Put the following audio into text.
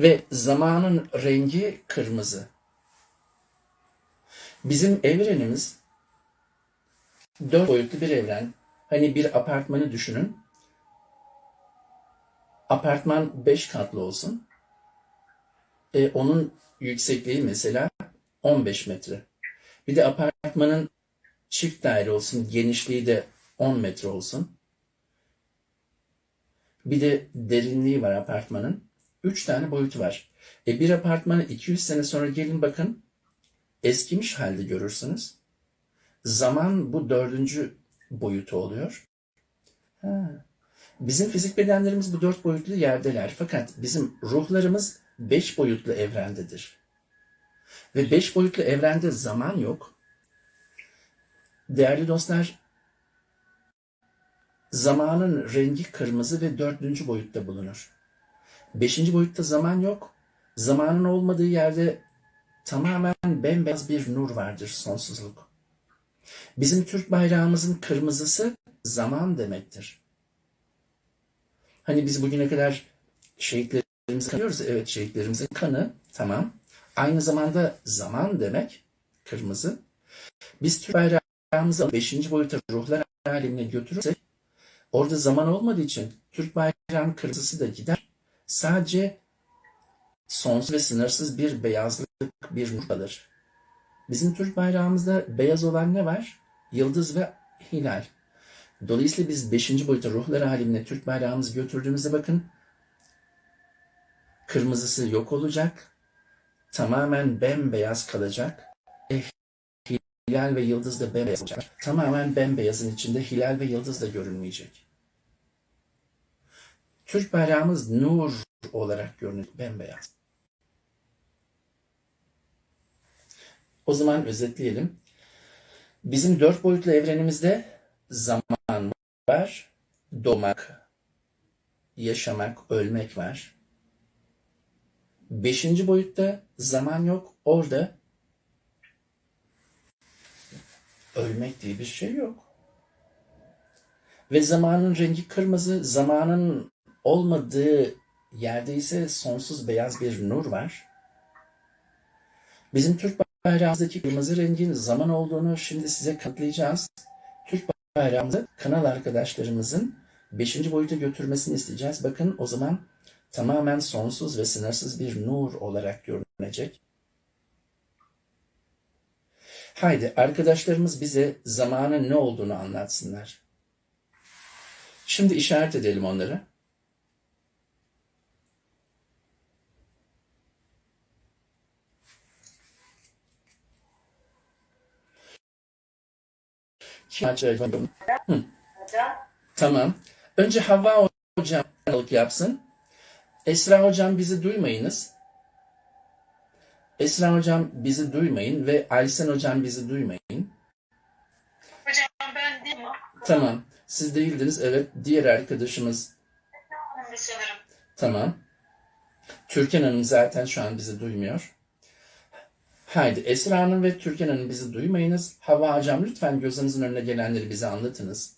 Ve zamanın rengi kırmızı. Bizim evrenimiz dört boyutlu bir evren. Hani bir apartmanı düşünün. Apartman beş katlı olsun. E, onun yüksekliği mesela 15 metre. Bir de apartmanın çift daire olsun, genişliği de 10 metre olsun. Bir de derinliği var apartmanın. Üç tane boyutu var. E bir apartmanı 200 sene sonra gelin bakın eskimiş halde görürsünüz. Zaman bu dördüncü boyutu oluyor. Ha. Bizim fizik bedenlerimiz bu dört boyutlu yerdeler. Fakat bizim ruhlarımız beş boyutlu evrendedir. Ve beş boyutlu evrende zaman yok. Değerli dostlar, zamanın rengi kırmızı ve dördüncü boyutta bulunur. Beşinci boyutta zaman yok. Zamanın olmadığı yerde tamamen bembeyaz bir nur vardır, sonsuzluk. Bizim Türk bayrağımızın kırmızısı zaman demektir. Hani biz bugüne kadar şehitlerimizi kanıyoruz. Evet şehitlerimizin kanı tamam. Aynı zamanda zaman demek kırmızı. Biz Türk bayrağımızı 5. boyuta ruhlar haline götürürsek orada zaman olmadığı için Türk bayrağının kırmızısı da gider. Sadece sonsuz ve sınırsız bir beyazlık, bir nur kalır. Bizim Türk bayrağımızda beyaz olan ne var? Yıldız ve hilal. Dolayısıyla biz 5. boyuta ruhlar haline Türk bayrağımızı götürdüğümüzde bakın kırmızısı yok olacak. Tamamen bembeyaz kalacak. E, hilal ve yıldız da bembeyaz olacak. Tamamen bembeyazın içinde hilal ve yıldız da görünmeyecek. Türk bayrağımız nur olarak görünür, bembeyaz. O zaman özetleyelim. Bizim dört boyutlu evrenimizde zaman var, doğmak, yaşamak, ölmek var. Beşinci boyutta zaman yok. Orada ölmek diye bir şey yok. Ve zamanın rengi kırmızı, zamanın olmadığı yerde ise sonsuz beyaz bir nur var. Bizim Türk bayrağımızdaki kırmızı rengin zaman olduğunu şimdi size kanıtlayacağız. Türk bayrağımızı kanal arkadaşlarımızın 5. boyuta götürmesini isteyeceğiz. Bakın o zaman tamamen sonsuz ve sınırsız bir nur olarak görünecek. Haydi arkadaşlarımız bize zamanın ne olduğunu anlatsınlar. Şimdi işaret edelim onları. Hı. Tamam. Önce Havva hocam yapsın. Esra hocam bizi duymayınız. Esra hocam bizi duymayın ve Aysen hocam bizi duymayın. Hocam ben değil mi? Tamam. Siz değildiniz. Evet. Diğer arkadaşımız sanırım. tamam. Türkan Hanım zaten şu an bizi duymuyor. Haydi Esra Hanım ve Türkan Hanım bizi duymayınız. Havva hocam lütfen gözünüzün önüne gelenleri bize anlatınız.